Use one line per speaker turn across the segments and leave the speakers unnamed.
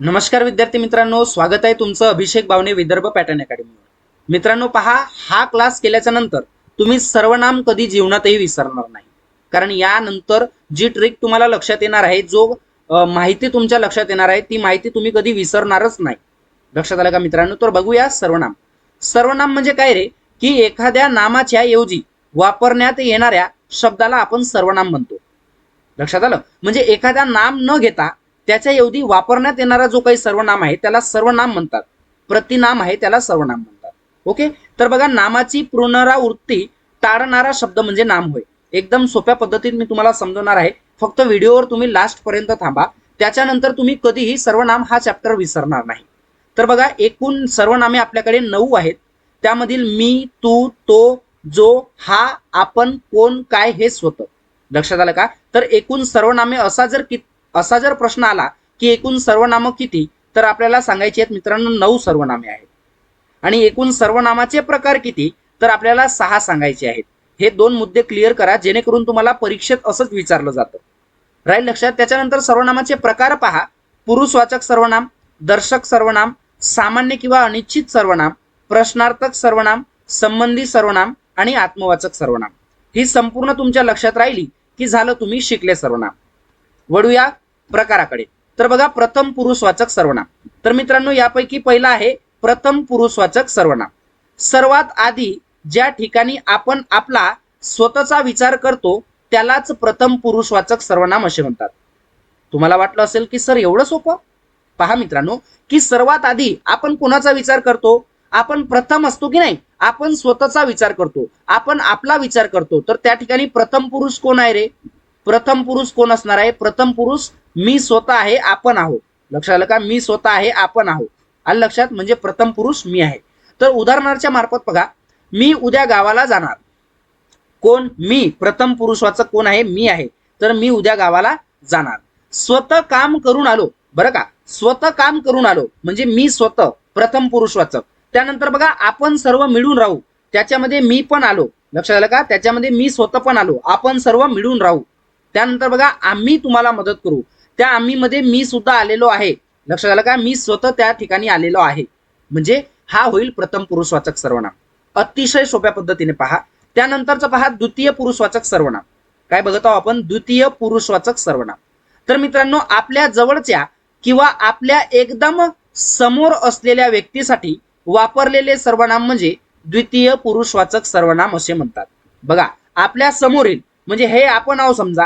नमस्कार विद्यार्थी मित्रांनो स्वागत आहे तुमचं अभिषेक बावणे विदर्भ पॅटर्न अकॅडमीवर. मित्रांनो पहा हा क्लास केल्याच्यानंतर तुम्ही सर्वनाम कधी जीवनातही विसरणार नाही. कारण यानंतर जी ट्रिक तुम्हाला लक्षात येणार आहे जो माहिती तुमच्या लक्षात येणार आहे ती माहिती तुम्ही कधी विसरणारच नाही. लक्षात आलं का मित्रांनो? तर बघूया सर्वनाम. सर्वनाम म्हणजे काय रे? की एखाद्या नामाच्या ऐवजी वापरण्यात येणाऱ्या शब्दाला आपण सर्वनाम म्हणतो. लक्षात आलं? म्हणजे एखादा नाम न घेता त्याच्या एवढी वापरण्यात येणारा जो काही सर्वनाम आहे त्याला सर्वनाम म्हणतात. प्रतिनाम आहे त्याला सर्वनाम म्हणतात. ओके? तर बघा नामाची पुनरावृत्ती टाळणारा शब्द म्हणजे नाम होय. एकदम सोप्या पद्धतीत मी तुम्हाला समजवणार आहे. फक्त व्हिडिओवर तुम्ही लास्टपर्यंत थांबा. त्याच्यानंतर तुम्ही कधीही सर्वनाम हा चॅप्टर विसरणार नाही. तर बघा एकूण सर्वनामे आपल्याकडे नऊ आहेत. त्यामधील मी तू तो जो हा आपण कोण काय हे स्वतः. लक्षात आलं का? तर एकूण सर्वनामे असा जर कित असा जर प्रश्न आला की एकूण सर्वनामं किती तर आपल्याला सांगायचे आहेत मित्रांनो नऊ सर्वनामे आहेत. आणि एकूण सर्वनामाचे प्रकार किती तर आपल्याला सहा सांगायचे आहेत. हे दोन मुद्दे क्लिअर करा जेणेकरून तुम्हाला परीक्षेत असंच विचारलं जातं. राहील लक्षात? त्याच्यानंतर सर्वनामाचे प्रकार पहा. पुरुषवाचक सर्वनाम दर्शक सर्वनाम सामान्य किंवा अनिश्चित सर्वनाम प्रश्नार्थक सर्वनाम संबंधी सर्वनाम आणि आत्मवाचक सर्वनाम. ही संपूर्ण तुमच्या लक्षात राहिली की झालं तुम्ही शिकले सर्वनाम. वळूया. प्रकाराकडे. तर बघा प्रथम पुरुषवाचक सर्वनाम. तर मित्रांनो यापैकी पहिला आहे प्रथम पुरुषवाचक सर्वनाम. सर्वात आधी ज्या ठिकाणी आपण आपला स्वतःचा विचार करतो त्यालाच प्रथम पुरुषवाचक सर्वनाम असे म्हणतात. तुम्हाला वाटलं असेल की सर एवढं सोपं? पहा मित्रांनो की सर्वात आधी आपण कोणाचा विचार करतो? आपण प्रथम असतो की नाही? आपण स्वतःचा विचार करतो. आपण आपला विचार करतो. तर त्या ठिकाणी प्रथम पुरुष कोण आहे रे? प्रथम पुरुष कोण असणार आहे? प्रथम पुरुष मी स्वतः आहे आपण आहो लक्षात आलं का? मी स्वतः आहे आपण आहो आलं लक्षात? म्हणजे प्रथम पुरुष मी आहे. तर उदाहरणाच्या मार्फत बघा मी उद्या गावाला जाणार. कोण? मी. प्रथम पुरुषवाचक कोण आहे? मी आहे. तर मी उद्या गावाला जाणार. स्वतः काम करून आलो. बरं का? स्वतः काम करून आलो. म्हणजे मी स्वतः प्रथम पुरुषवाचक त्यानंतर बघा आपण सर्व मिळून राहू. त्याच्यामध्ये मी पण आलो. लक्षात आलं का? त्याच्यामध्ये मी स्वतः पण आलो. आपण सर्व मिळून राहू. त्यानंतर बघा आम्ही तुम्हाला मदत करू. त्या आम्ही मध्ये मी सुद्धा आलेलो आहे. लक्षात आलं का? मी स्वतः त्या ठिकाणी आलेलो आहे. म्हणजे हा होईल प्रथम पुरुषवाचक सर्वनाम. अतिशय सोप्या पद्धतीने पहा. त्यानंतरचं पहा द्वितीय पुरुषवाचक सर्वनाम. काय बघत आहोत आपण? द्वितीय पुरुषवाचक सर्वनाम. तर मित्रांनो आपल्या जवळच्या किंवा आपल्या एकदम समोर असलेल्या व्यक्तीसाठी वापरलेले सर्वनाम म्हणजे द्वितीय पुरुषवाचक सर्वनाम असे म्हणतात. बघा आपल्या समोरील म्हणजे हे आपण आहो समजा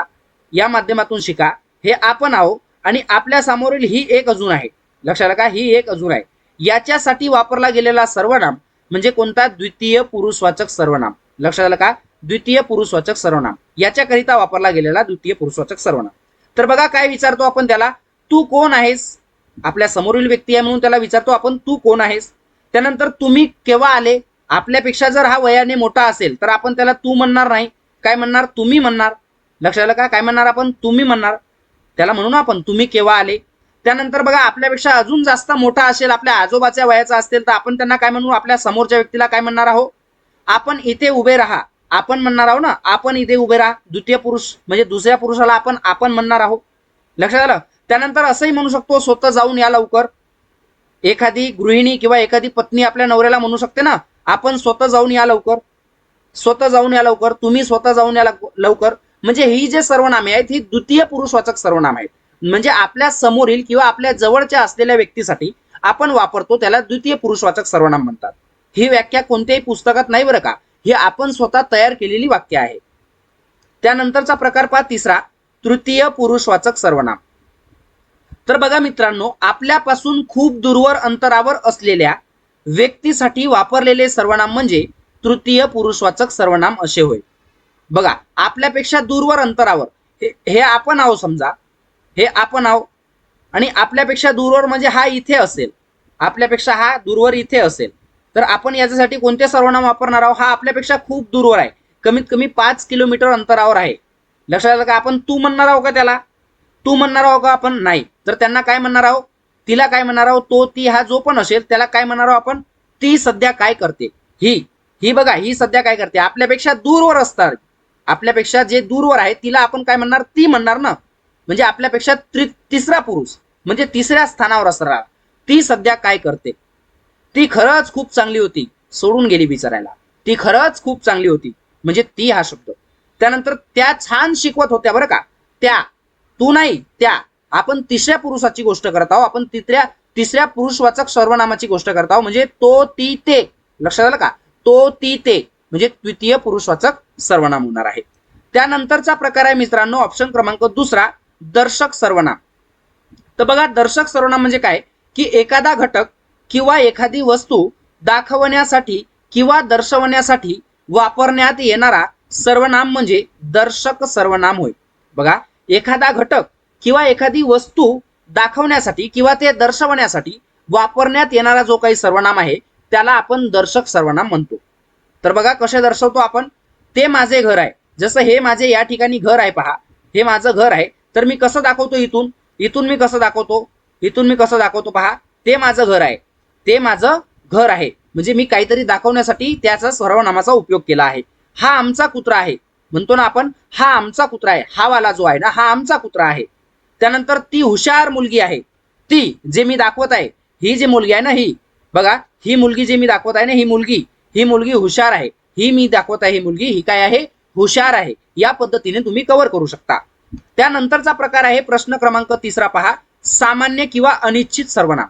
या माध्यमातून शिका. हे आपण आहो आणि आपल्या समोरील ही एक अजून आहे. लक्षात का ही एक अजून आहे. याच्यासाठी वापरला गेलेला सर्वनाम म्हणजे कोणता? द्वितीय पुरुषवाचक सर्वनाम. लक्षात आलं का द्वितीय पुरुषवाचक सर्वनाम. याच्याकरिता वापरला गेलेला द्वितीय पुरुषवाचक सर्वनाम. तर बघा काय विचारतो आपण त्याला? तू कोण आहेस? आपल्या समोरील व्यक्ती आहे म्हणून त्याला विचारतो आपण तू कोण आहेस? त्यानंतर तुम्ही केव्हा आले? आपल्यापेक्षा जर हा वयाने मोठा असेल तर आपण त्याला तू म्हणणार नाही. काय म्हणणार? तुम्ही म्हणणार. लक्षात आलं का काय म्हणणार आपण? तुम्ही म्हणणार. त्याला म्हणू ना आपण तुम्ही केव्हा आले? त्यानंतर बघा आपल्यापेक्षा अजून जास्त मोठा असेल आपल्या आजोबाच्या वयाचा असेल तर आपण त्यांना काय म्हणू? आपल्या समोरच्या व्यक्तीला काय म्हणणार आहोत? आपण इथे उभे राहा. आपण म्हणणार आहोत ना आपण इथे उभे राहा. द्वितीय पुरुष म्हणजे दुसऱ्या पुरुषाला आपण आपण म्हणणार आहोत. लक्षात आलं? त्यानंतर असंही म्हणू शकतो स्वतः जाऊन या लवकर. एखादी गृहिणी किंवा एखादी पत्नी आपल्या नवऱ्याला म्हणू शकते ना आपण स्वतः जाऊन या लवकर. स्वतः जाऊन या लवकर. तुम्ही स्वतः जाऊन या लवकर. म्हणजे ही जे सर्वनामे आहेत ही द्वितीय पुरुषवाचक सर्वनाम आहेत. म्हणजे आपल्या समोरील किंवा आपल्या जवळच्या असलेल्या व्यक्तीसाठी आपण वापरतो त्याला द्वितीय पुरुषवाचक सर्वनाम म्हणतात. ही व्याख्या कोणत्याही पुस्तकात नाही बरं का? ही आपण स्वतः तयार केलेली वाक्य आहे. त्यानंतरचा प्रकार पहा तिसरा तृतीय पुरुषवाचक सर्वनाम. तर बघा मित्रांनो आपल्यापासून खूप दूरवर अंतरावर असलेल्या व्यक्तीसाठी वापरलेले सर्वनाम म्हणजे तृतीय पुरुषवाचक सर्वनाम असे होय. बघा आपल्यापेक्षा दूरवर अंतरावर. हे हे आपण आहो समजा. हे आपण आहो आणि आपल्यापेक्षा दूरवर म्हणजे हा इथे असेल. आपल्यापेक्षा हा दूरवर इथे असेल. तर आपण याच्यासाठी कोणते सर्वनाम वापरणार आहोत? हा आपल्यापेक्षा खूप दूरवर आहे. कमीत कमी पाच किलोमीटर अंतरावर आहे. लक्षात आलं का? आपण तू म्हणणार आहो का त्याला? तू म्हणणार आहो का आपण? नाही. तर त्यांना काय म्हणणार आहोत? तिला काय म्हणणार आहोत? तो ती हा जो पण असेल त्याला काय म्हणणार आहोत आपण? ती सध्या काय करते? ही. ही बघा ही सध्या काय करते? आपल्यापेक्षा दूरवर असतात. आपल्यापेक्षा जे दूरवर आहे तिला आपण काय म्हणणार? ती म्हणणार ना. म्हणजे आपल्यापेक्षा त्रि- तिसरा पुरुष. म्हणजे तिसऱ्या स्थानावर असणार. ती सध्या काय करते? ती खरंच खूप चांगली होती सोडून गेली विचारायला ती खरंच खूप चांगली होती. म्हणजे ती हा शब्द. त्यानंतर त्या छान शिकवत होत्या बरं का. त्या. तू नाही त्या. आपण तिसऱ्या पुरुषाची गोष्ट करत आहोत. आपण तिसऱ्या तिसऱ्या पुरुषवाचक सर्वनामाची गोष्ट करत आहोत. म्हणजे तो ती ते. लक्षात आलं का? तो ती ते. म्हणजे द्वितीय पुरुषवाचक सर्वनाम होणार आहे. त्यानंतरचा प्रकार आहे मित्रांनो ऑप्शन क्रमांक दुसरा दर्शक सर्वनाम. तर बघा दर्शक सर्वनाम म्हणजे काय? की एखादा घटक किंवा एखादी वस्तू दाखवण्यासाठी किंवा दर्शवण्यासाठी वापरण्यात येणारा सर्वनाम म्हणजे दर्शक सर्वनाम होय. बघा एखादा घटक किंवा एखादी वस्तू दाखवण्यासाठी किंवा ते दर्शवण्यासाठी वापरण्यात येणारा जो काही सर्वनाम आहे त्याला आपण दर्शक सर्वनाम म्हणतो. तर बघा कसे दर्शवतो आपण? ते माझे घर आहे. जसं हे माझे या ठिकाणी घर आहे पहा. हे माझं घर आहे. तर मी कसं दाखवतो इथून? इथून मी कसं दाखवतो? इथून मी कसं दाखवतो पहा? ते माझं घर आहे. ते माझं घर आहे. म्हणजे मी काहीतरी दाखवण्यासाठी त्याचा सर्वनामाचा उपयोग केला आहे. हा आमचा कुत्रा आहे. म्हणतो ना आपण हा आमचा कुत्रा आहे. हा वाला जो आहे ना हा आमचा कुत्रा आहे. त्यानंतर ती हुशार मुलगी आहे. ती जे मी दाखवत आहे ही जी मुलगी आहे ना ही. बघा ही मुलगी जी मी दाखवत आहे ना ही मुलगी. ही मुलगी हुशार आहे. ही मी दाखवत आहे मुलगी ही काय आहे? हुशार आहे. या पद्धतीने तुम्ही कव्हर करू शकता. त्यानंतरचा प्रकार आहे प्रश्न क्रमांक तिसरा पहा. सामान्य किंवा अनिश्चित सर्वनाम.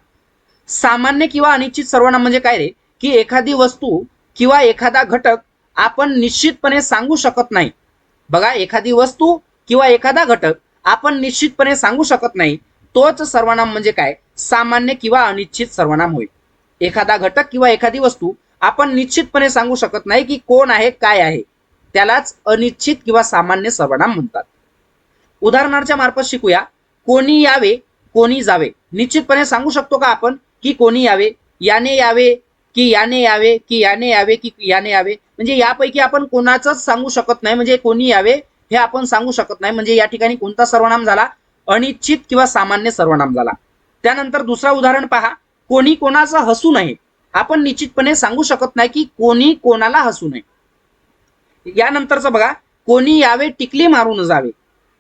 सामान्य किंवा अनिश्चित सर्वनाम म्हणजे काय रे? की एखादी वस्तू किंवा एखादा घटक आपण निश्चितपणे सांगू शकत नाही. बघा एखादी वस्तू किंवा एखादा घटक आपण निश्चितपणे सांगू शकत नाही तोच सर्वनाम म्हणजे काय? सामान्य किंवा अनिश्चित सर्वनाम होईल एखादा घटक किंवा एखादी वस्तू आपण निश्चितपणे सांगू शकत नाही की कोण आहे काय आहे. त्यालाच अनिश्चित किंवा सामान्य सर्वनाम म्हणतात. उदाहरणाच्या मार्फत शिकूया. कोणी यावे कोणी जावे. निश्चितपणे सांगू शकतो का आपण की कोणी यावे? याने यावे की याने यावे की याने यावे की याने यावे? म्हणजे यापैकी आपण कोणाचंच सांगू शकत नाही. म्हणजे कोणी यावे हे आपण सांगू शकत नाही. म्हणजे या ठिकाणी कोणता सर्वनाम झाला? अनिश्चित किंवा सामान्य सर्वनाम झाला. त्यानंतर दुसरा उदाहरण पहा. कोणी कोणाचं हसू नये. आपण निश्चितपणे सांगू शकत नाही की कोणी कोणाला हसू नये. यानंतरचं बघा कोणी यावे टिकली मारून जावे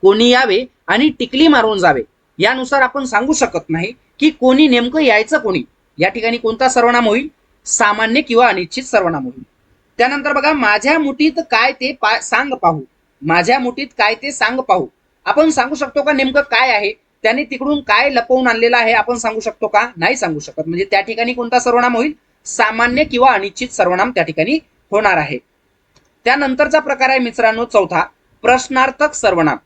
कोणी यावे आणि टिकली मारून जावे यानुसार आपण सांगू शकत नाही की कोणी नेमकं यायचं कोणी. या ठिकाणी कोणता सर्वनाम होईल? सामान्य किंवा अनिश्चित सर्वनाम होईल. त्यानंतर बघा माझ्या मुठीत काय ते पा सांग पाहू. माझ्या मुठीत काय ते सांग पाहू. आपण सांगू शकतो का नेमकं काय आहे? त्याने तिकडून काय लपवून आणलेलं आहे? आपण सांगू शकतो का? नाही सांगू शकत. म्हणजे त्या ठिकाणी कोणता सर्वनाम होईल? सामान्य किंवा अनिश्चित सर्वनाम त्या ठिकाणी होणार आहे. त्यानंतरचा प्रकार आहे मित्रांनो चौथा प्रश्नार्थक सर्वनाम.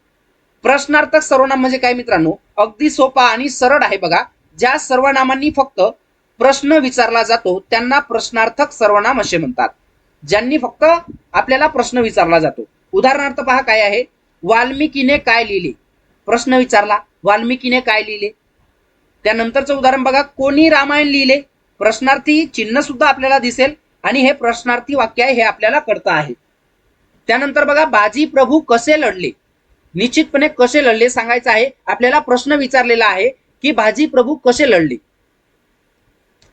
प्रश्नार्थक सर्वनाम म्हणजे काय मित्रांनो? अगदी सोपा आणि सरळ आहे बघा. ज्या सर्वनामांनी फक्त प्रश्न विचारला जातो त्यांना प्रश्नार्थक सर्वनाम असे म्हणतात. ज्यांनी फक्त आपल्याला प्रश्न विचारला जातो. उदाहरणार्थ पहा काय आहे? वाल्मिकीने काय लिहिले? प्रश्न विचारला. वाल्मिकीने काय लिहिले? त्यानंतरचं उदाहरण बघा. कोणी रामायण लिहिले? प्रश्नार्थी चिन्ह सुद्धा आपल्याला दिसेल आणि हे प्रश्नार्थी वाक्य आहे हे आपल्याला कळतं आहे. त्यानंतर बघा बाजी प्रभू कसे लढले? निश्चितपणे कसे लढले सांगायचं आहे? आपल्याला प्रश्न विचारलेला आहे की बाजी प्रभू कसे लढले?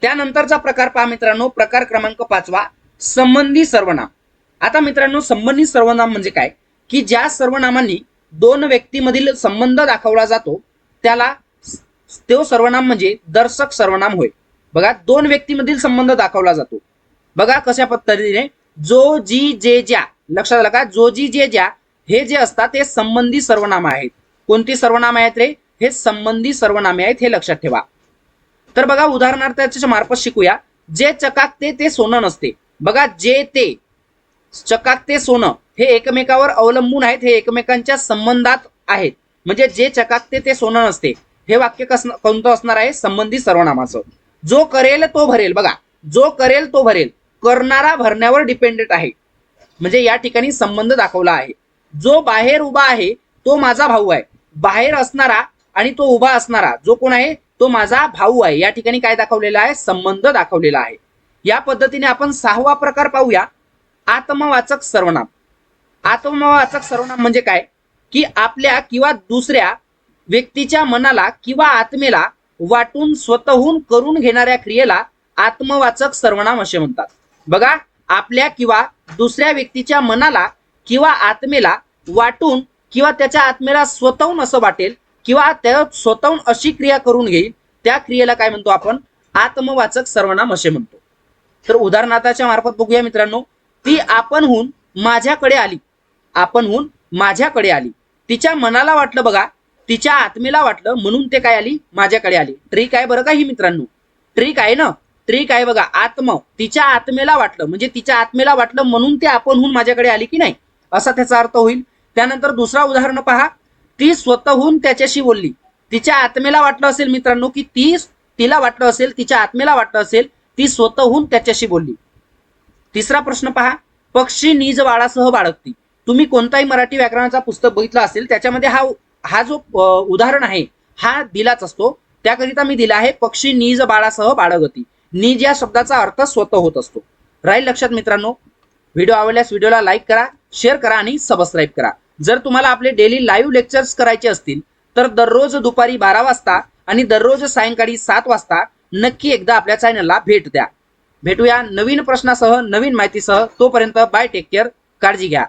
त्यानंतरचा प्रकार पहा मित्रांनो प्रकार क्रमांक पाचवा संबंधी सर्वनाम. आता मित्रांनो संबंधी सर्वनाम म्हणजे काय? की ज्या सर्वनामांनी दोन व्यक्तीमधील संबंध दाखवला जातो त्याला तो सर्वनाम म्हणजे दर्शक सर्वनाम होय. बघा दोन व्यक्तीमधील संबंध दाखवला जातो. बघा कशा पद्धतीने जो जी जे ज्या लक्षात आलं का? जो जी जे ज्या हे जे असतात ते संबंधी सर्वनाम आहेत. कोणती सर्वनाम आहेत रे? हे संबंधी सर्वनामे आहेत हे लक्षात ठेवा. तर बघा उदाहरणार्थाच्या मार्फत शिकूया. जे चकाकते ते सोनं नसते. बघा जे ते चकाकते सोनं हे एकमेकावर अवलंबून आहेत हे एकमेकांच्या संबंधात आहेत. म्हणजे जे चकाकते ते सोनं नसते. हे वाक्य कस कोणतं असणार आहे? संबंधी सर्वनामाचं. जो करेल तो भरेल. बघा जो करेल तो भरेल. करणारा भरण्यावर डिपेंडेंट आहे. म्हणजे या ठिकाणी संबंध दाखवला आहे. जो बाहेर उभा आहे तो माझा भाऊ आहे. बाहेर असणारा आणि तो उभा असणारा जो कोण आहे तो माझा भाऊ आहे. या ठिकाणी काय दाखवलेला आहे? संबंध दाखवलेला आहे. या पद्धतीने आपण सहावा प्रकार पाहूया. आत्मवाचक सर्वनाम. आत्मवाचक सर्वनाम म्हणजे काय? की आपल्या किंवा दुसऱ्या व्यक्तीच्या मनाला किंवा आत्मेला वाटून स्वतःहून करून घेणाऱ्या क्रियेला आत्मवाचक सर्वनाम असे म्हणतात. बघा आपल्या किंवा दुसऱ्या व्यक्तीच्या मनाला किंवा आत्मेला वाटून किंवा त्याच्या आत्मेला स्वतःहून असं वाटेल किंवा त्या स्वतःहून अशी क्रिया करून घेईल त्या क्रियेला काय म्हणतो आपण? आत्मवाचक सर्वनाम असे म्हणतो. तर उदाहरणार्थाच्या मार्फत बघूया मित्रांनो ती आपणहून माझ्याकडे आली आपणहून माझ्याकडे आली तिच्या मनाला वाटलं बघा तिच्या आत्मेला वाटलं म्हणून ते काय आली? माझ्याकडे आली. ट्रिक आहे बरं का ही मित्रांनो? ट्रिक आहे ना? ट्रिक आहे बघा आत्म तिच्या आत्मेला वाटलं म्हणजे तिच्या आत्मेला वाटलं म्हणून ते आपणहून माझ्याकडे आली की नाही? असा त्याचा अर्थ होईल. त्यानंतर दुसरा उदाहरण पहा. ती स्वतःहून त्याच्याशी बोलली. तिच्या आत्मेला वाटलं असेल मित्रांनो की ती तिला वाटलं असेल तिच्या आत्मेला वाटलं असेल ती स्वतःहून त्याच्याशी बोलली. तिसरा प्रश्न पहा. पक्षी निज बाळासह बाळगती. तुम्ही कोणताही मराठी व्याकरणाचा पुस्तक बघितलं असेल त्याच्यामध्ये हा हा जो उदाहरण आहे हा दिलाच असतो. त्याकरिता मी दिला आहे पक्षी निज बाळासह बाळगती. निज या शब्दाचा अर्थ स्वतः होत असतो. राहील लक्षात मित्रांनो? व्हिडिओ आवडल्यास व्हिडिओला लाईक करा शेअर करा आणि सबस्क्राईब करा. जर तुम्हाला आपले डेली लाईव्ह लेक्चर्स करायचे असतील तर दररोज दुपारी बारा वाजता आणि दररोज सायंकाळी सात वाजता नक्की एकदा आपल्या चॅनलला भेट द्या. भेटूया नवीन प्रश्नासह नवीन माहितीसह. तोपर्यंत बाय टेक केअर काळजी घ्या.